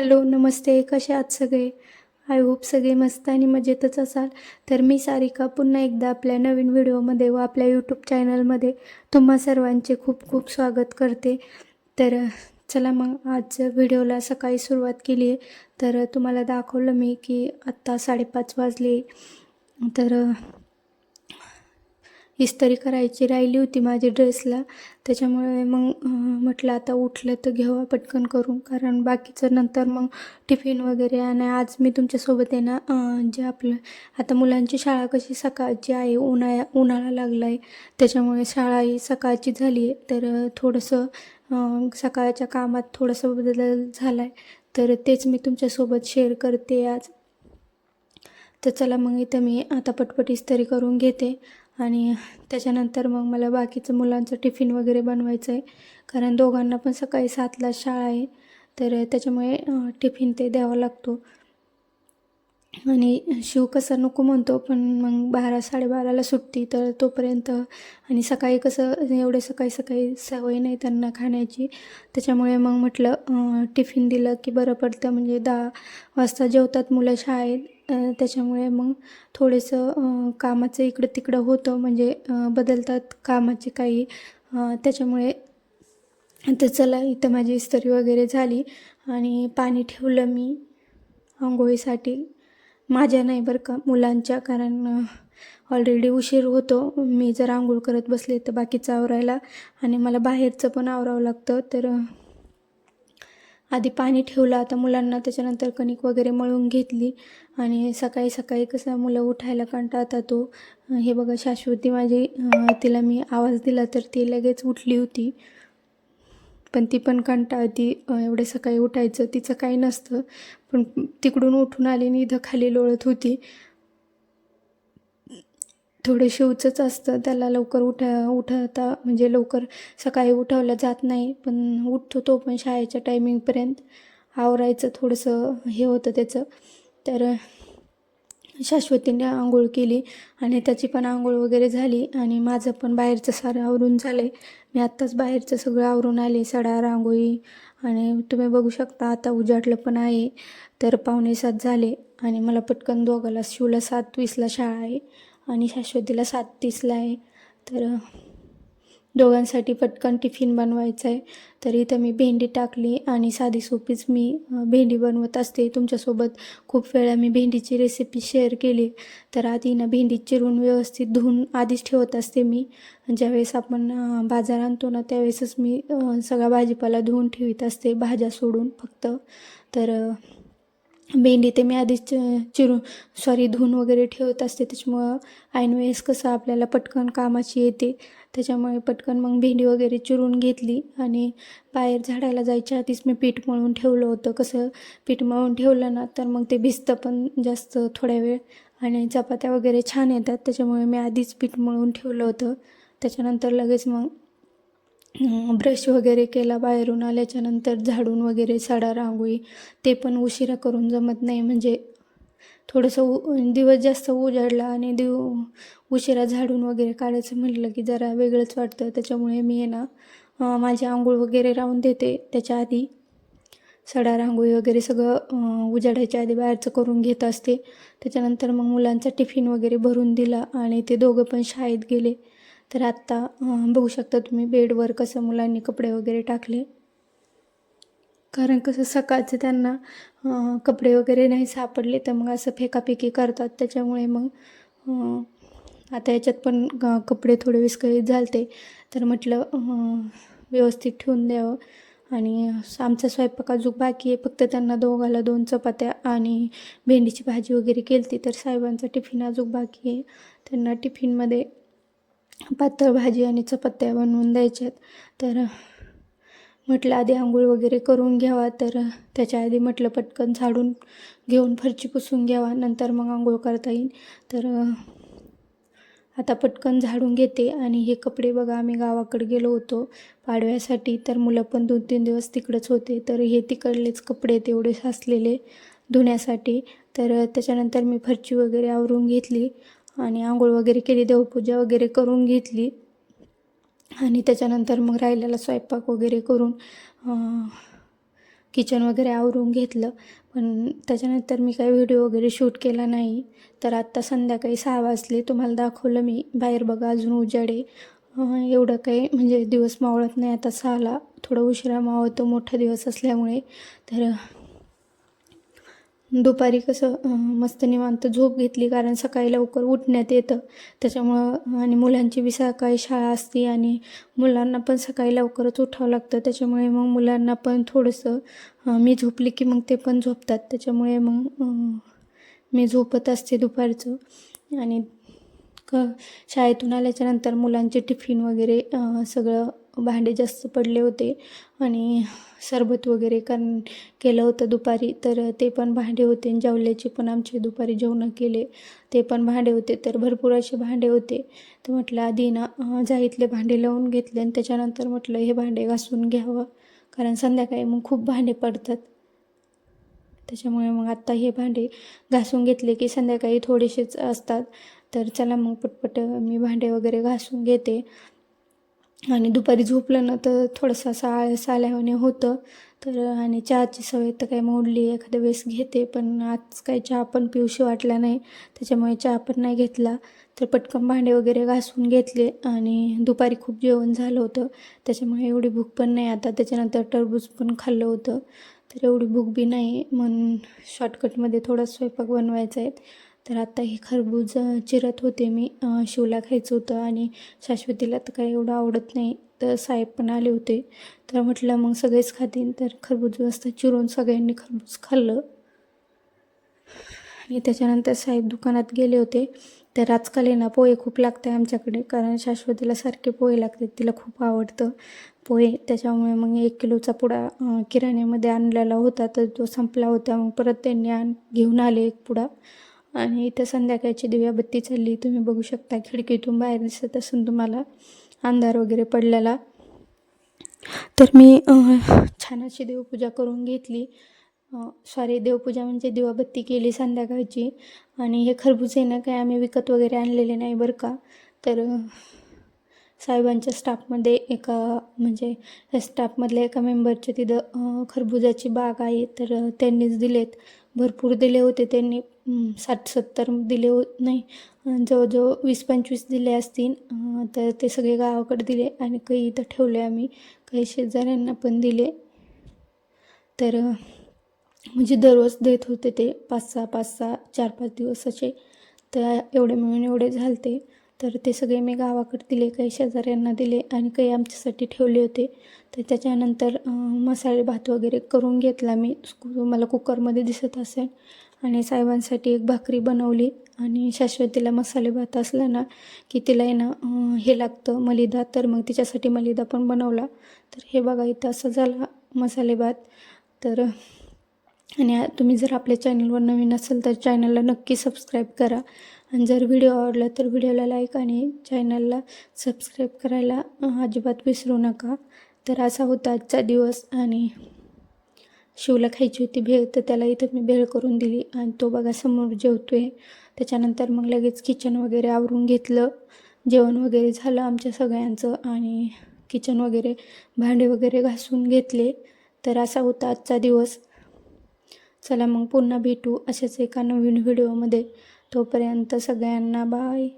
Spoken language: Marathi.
हॅलो नमस्ते. कसे आहात सगळे? आय होप सगळे मस्त आणि मजेतच असाल. तर मी सारिका पुन्हा एकदा आपल्या नवीन व्हिडिओमध्ये व आपल्या यूट्यूब चॅनलमध्ये तुम्हा सर्वांचे खूप खूप स्वागत करते. तर चला मग आज व्हिडिओला सकाळी सुरुवात केली आहे तर तुम्हाला दाखवलं मी की आत्ता साडेपाच वाजले. तर इस्त्री करायची राहिली होती माझी ड्रेसला. त्याच्यामुळे मग म्हटलं आता उठलं तर घेऊ पटकन करून. कारण बाकीचं नंतर मग टिफिन वगैरे आणि आज मी तुमच्यासोबत आहे ना जे आपलं आता मुलांची शाळा कशी सकाळची आहे उन्हाळ्या उन्हाळा लागला आहे त्याच्यामुळे शाळा ही सकाळची झाली आहे. तर थोडंसं सकाळच्या कामात थोडंसं बदल झाला आहे तर तेच मी तुमच्यासोबत शेअर करते आज. तर चला मग इथं मी आता पटपट इस्त्री करून घेते. आणि त्याच्यानंतर मग मला बाकीचं मुलांचं टिफिन वगैरे बनवायचं आहे कारण दोघांना पण सकाळी सातला शाळा आहे. तर त्याच्यामुळे टिफिन ते द्यावा लागतो. आणि शिव कसा नको म्हणतो पण मग बारा साडेबाराला सुट्टी तर तोपर्यंत आणि सकाळी कसं एवढे सकाळी सकाळी सवय नाही त्यांना खाण्याची. त्याच्यामुळे मग म्हटलं टिफिन दिलं की बरं पडतं म्हणजे दहा वाजता जेवतात मुलं शाळेत. त्याच्यामुळे मग थोडंसं कामाचं इकडं तिकडं होतं म्हणजे बदलतात कामाचे काही. त्याच्यामुळे तर चला इथं माझी इस्तरी वगैरे झाली आणि पाणी ठेवलं मी आंघोळीसाठी. माझ्या नाही बरं का मुलांच्या कारण ऑलरेडी उशीर होतो. मी जर आंघोळ करत बसले तर बाकीचं आवरायला आणि मला बाहेरचं पण आवरावं लागतं. तर आधी पाणी ठेवलं. आता मुलांना त्याच्यानंतर कणिक वगैरे मळून घेतली आणि सकाळी सकाळी कसं मुलं उठायला कंटाळतात तो. हे बघा शाश्वती माझी तिला मी आवाज दिला तर ती लगेच उठली होती. पण ती पण कंटाळती ती एवढे सकाळी उठायचं तिचं काही नसतं. पण तिकडून उठून आली आणि इथं खाली लोळत होती. थोडं शिवचंच असतं. त्याला लवकर उठा उठवता म्हणजे लवकर सकाळी उठवलं जात नाही पण उठतो तो पण शाळेच्या टायमिंगपर्यंत आवरायचं थोडंसं हे होतं त्याचं. तर शाश्वतीने आंघोळ केली आणि त्याची पण आंघोळ वगैरे झाली आणि माझं पण बाहेरचं सारं आवरून झालं आहे मी आत्ताच बाहेरचं सगळं आवरून आले सडा रांगोळी आणि तुम्ही बघू शकता आता उजाडलं पण आहे. तर पावणे सात झाले आणि मला पटकन दोघाला शिवला सात वीसला शाळा आहे आणि शाश्वतीला सात तीसला आहे. तर दोघांसाठी पटकन टिफिन बनवायचं आहे तर इथं मी भेंडी टाकली आणि साधी सोपीच मी भेंडी बनवत असते. तुमच्यासोबत खूप वेळा मी भेंडीची रेसिपी शेअर केली. तर आधी ना भेंडी चिरून व्यवस्थित धुवून आधीच ठेवत असते मी. ज्यावेळेस आपण बाजार आणतो ना त्यावेळेसच मी सगळा भाजीपाला धुवून ठेवीत असते भाज्या सोडून फक्त. तर भेंडी ते मी आधीच चिरून सॉरी धुवून वगैरे ठेवत असते. त्याच्यामुळं ऐनवेळेस कसं आपल्याला पटकन कामाची येते. त्याच्यामुळे पटकन मग भेंडी वगैरे चिरून घेतली आणि बाहेर झाडायला जायच्या आधीच मी पीठ मळून ठेवलं होतं. कसं पीठ मळून ठेवलं ना तर मग ते भिजतं पण जास्त थोड्या वेळ आणि चपात्या वगैरे छान येतात. त्याच्यामुळे मी आधीच पीठ मळून ठेवलं होतं. त्याच्यानंतर लगेच मग ब्रश वगैरे केला बाहेरून आल्याच्यानंतर झाडून वगैरे सडा रांगोळी ते पण उशिरा करून जमत नाही. म्हणजे थोडंसं उ दिवस जास्त उजाडला आणि दिव उशिरा झाडून वगैरे काढायचं म्हटलं की जरा वेगळंच वाटतं. त्याच्यामुळे मी आहे ना माझी आंघोळ वगैरे राहून देते. त्याच्या आधी सडा रांगोळी वगैरे सगळं उजाडायच्या आधी बाहेरचं करून घेत असते. त्याच्यानंतर मग मुलांचा टिफिन वगैरे भरून दिला आणि ते दोघं पण शाळेत गेले. तर आत्ता बघू शकता तुम्ही बेडवर कसं मुलांनी कपडे वगैरे टाकले. कारण कसं सकाळचं त्यांना कपडे वगैरे नाही सापडले तर मग असं फेकाफेकी करतात. त्याच्यामुळे मग आता याच्यात पण कपडे थोडे विस्कळीत झालते. तर म्हटलं व्यवस्थित ठेवून द्यावं. आणि आमचा स्वयंपाक अजून बाकी आहे. फक्त त्यांना दोघाला दोन चपात्या आणि भेंडीची भाजी वगैरे केली तर साहेबांचा टिफिन अजून बाकी आहे. त्यांना टिफिनमध्ये पातळ भाजी आणि चपात्या बनवून द्यायच्यात. तर म्हटलं आधी आंघोळ वगैरे करून घ्यावा. तर त्याच्या आधी म्हटलं पटकन झाडून घेऊन फरची पुसून घ्यावा. नंतर मग आंघोळ करता येईल. तर आता पटकन झाडून घेते. आणि हे कपडे बघा आम्ही गावाकडे गेलो होतो पाडव्यासाठी. तर मुलं पण दोन तीन दिवस तिकडंच होते. तर हे तिकडलेच कपडे तेवढे साचलेले धुण्यासाठी. तर त्याच्यानंतर मी फरची वगैरे आवरून घेतली. आणि आंघोळ वगैरे केली देवपूजा वगैरे करून घेतली. आणि त्याच्यानंतर मग राहिलेला स्वयंपाक वगैरे करून किचन वगैरे आवरून घेतलं. पण त्याच्यानंतर मी काही व्हिडिओ वगैरे शूट केला नाही. तर आत्ता संध्याकाळी सहा वाजले. तुम्हाला दाखवलं मी. बाहेर बघा अजून उजाडे. एवढं काही म्हणजे दिवस मावळत नाही. आता सहाला थोडं उशिरा मावळतो. मोठा दिवस असल्यामुळे. तर दुपारी कसं मस्त निवांत झोप घेतली कारण सकाळी लवकर उठण्यात येतं. त्याच्यामुळं आणि मुलांची बी सकाळी शाळा असते आणि मुलांना पण सकाळी लवकरच उठावं लागतं. त्याच्यामुळे मग मुलांना पण थोडंसं मी झोपली की मग ते पण झोपतात. त्याच्यामुळे मग मी झोपत असते दुपारचं. आणि क शाळेतून आल्याच्यानंतर मुलांचे टिफिन वगैरे सगळं भांडे जास्त पडले होते आणि सरबत वगैरे कर केलं होतं दुपारी तर ते पण भांडे होते आणि जेवल्याचे पण आमचे दुपारी जेवणं केले. ते पण भांडे होते तर भरपूर असे भांडे होते. तर म्हटलं आधी ना जाईतले भांडे लावून घेतले आणि त्याच्यानंतर म्हटलं हे भांडे घासून घ्यावं. कारण संध्याकाळी मग खूप भांडे पडतात. त्याच्यामुळे मग आत्ता हे भांडे घासून घेतले की संध्याकाळी थोडेसेच असतात. तर चला मग पटपट मी भांडे वगैरे घासून घेते. आणि दुपारी झोपलं ना तर थोडंसं असं आळस आल्याने होतं. तर आणि चहाची सवय तर काही मोडली एखाद्या वेळेस घेते पण आज काही चहा पण पिऊशी वाटला नाही. त्याच्यामुळे चहा पण नाही घेतला. तर पटकन भांडे वगैरे घासून घेतले आणि दुपारी खूप जेवण झालं होतं. त्याच्यामुळे एवढी भूक पण नाही आता. त्याच्यानंतर टरबूज पण खाल्लं होतं. तर एवढी भूक बी नाही. म्हणून शॉर्टकटमध्ये थोडा स्वयंपाक बनवायचा आहे. तर आता हे खरबूज चिरत होते. मी शिवला खायचं होतं आणि शाश्वतीला तर काही एवढं आवडत नाही तर साहेब पण आले होते. तर म्हटलं मग सगळेच खातील तर खरबूज मस्त चिरून सगळ्यांनी खरबूज खाल्लं. आणि त्याच्यानंतर साहेब दुकानात गेले होते. तर आजकाल आहे ना पोहे खूप लागते आमच्याकडे कारण शाश्वतीला सारखे पोहे लागतात तिला खूप आवडतं पोहे. त्याच्यामुळे मग एक किलोचा पुडा किराण्यामध्ये आणलेला होता तर तो संपला होता. मग परत त्यांनी आण घेऊन आले एक पुडा. आणि इथं संध्याकाळची दिव्याबत्ती चालली. तुम्ही बघू शकता खिडकीतून बाहेर दिसत असून तुम्हाला अंधार वगैरे पडलेला. तर मी छान अशी देवपूजा करून घेतली. सॉरी देवपूजा म्हणजे दिवाबत्ती केली संध्याकाळची. आणि हे खरबूज आहे ना काय आम्ही विकत वगैरे आणलेले नाही बरं का. तर साहेबांच्या स्टाफमध्ये एका म्हणजे स्टाफमधल्या एका मेंबरच्या तिथं खरबुजाची बाग आहे. तर त्यांनीच दिलेत. भरपूर दिले होते त्यांनी. साठ सत्तर दिले हो नाही जवळजवळ वीस पंचवीस दिले असतील तर ते सगळे गावाकडे दिले आणि काही इथं ठेवले आम्ही काही शेजाऱ्यांना पण दिले. तर म्हणजे दररोज देत होते ते पाच सहा पाच सहा चार पाच दिवस असे तर एवढे मिळून एवढे झालते. तर ते सगळे मी गावाकडे दिले काही शेजाऱ्यांना दिले आणि काही आमच्यासाठी ठेवले होते. तर त्याच्यानंतर मसाले भात वगैरे करून घेतला मी. मला कुकरमध्ये दिसत असेल. आणि साहेबांसाठी एक भाकरी बनवली आणि शाश्वतीला मसाले भात असला ना की तिला आहे ना हे लागतं मलिदा. तर मग तिच्यासाठी मलिदा पण बनवला. तर हे बघा इथं असं झाला मसाले भात. तर आणि तुम्ही जर आपल्या चॅनलवर नवीन असेल तर चॅनलला नक्की सबस्क्राईब करा. आणि जर व्हिडिओ आवडला तर व्हिडिओला लाईक आणि चॅनलला सबस्क्राईब करायला अजिबात विसरू नका. तर असा होता आजचा दिवस आणि शिवला खायची होती भेळ तर त्याला इथं मी भेळ करून दिली आणि तो बघा समोर जेवतो आहे त्याच्यानंतर मग लगेच किचन वगैरे आवरून घेतलं. जेवण वगैरे झालं आमच्या सगळ्यांचं आणि किचन वगैरे भांडे वगैरे घासून घेतले. तर असा होता आजचा दिवस. चला मग पुन्हा भेटू अशाच एका नवीन व्हिडिओमध्ये तोपर्यंत सगळ्यांना बाय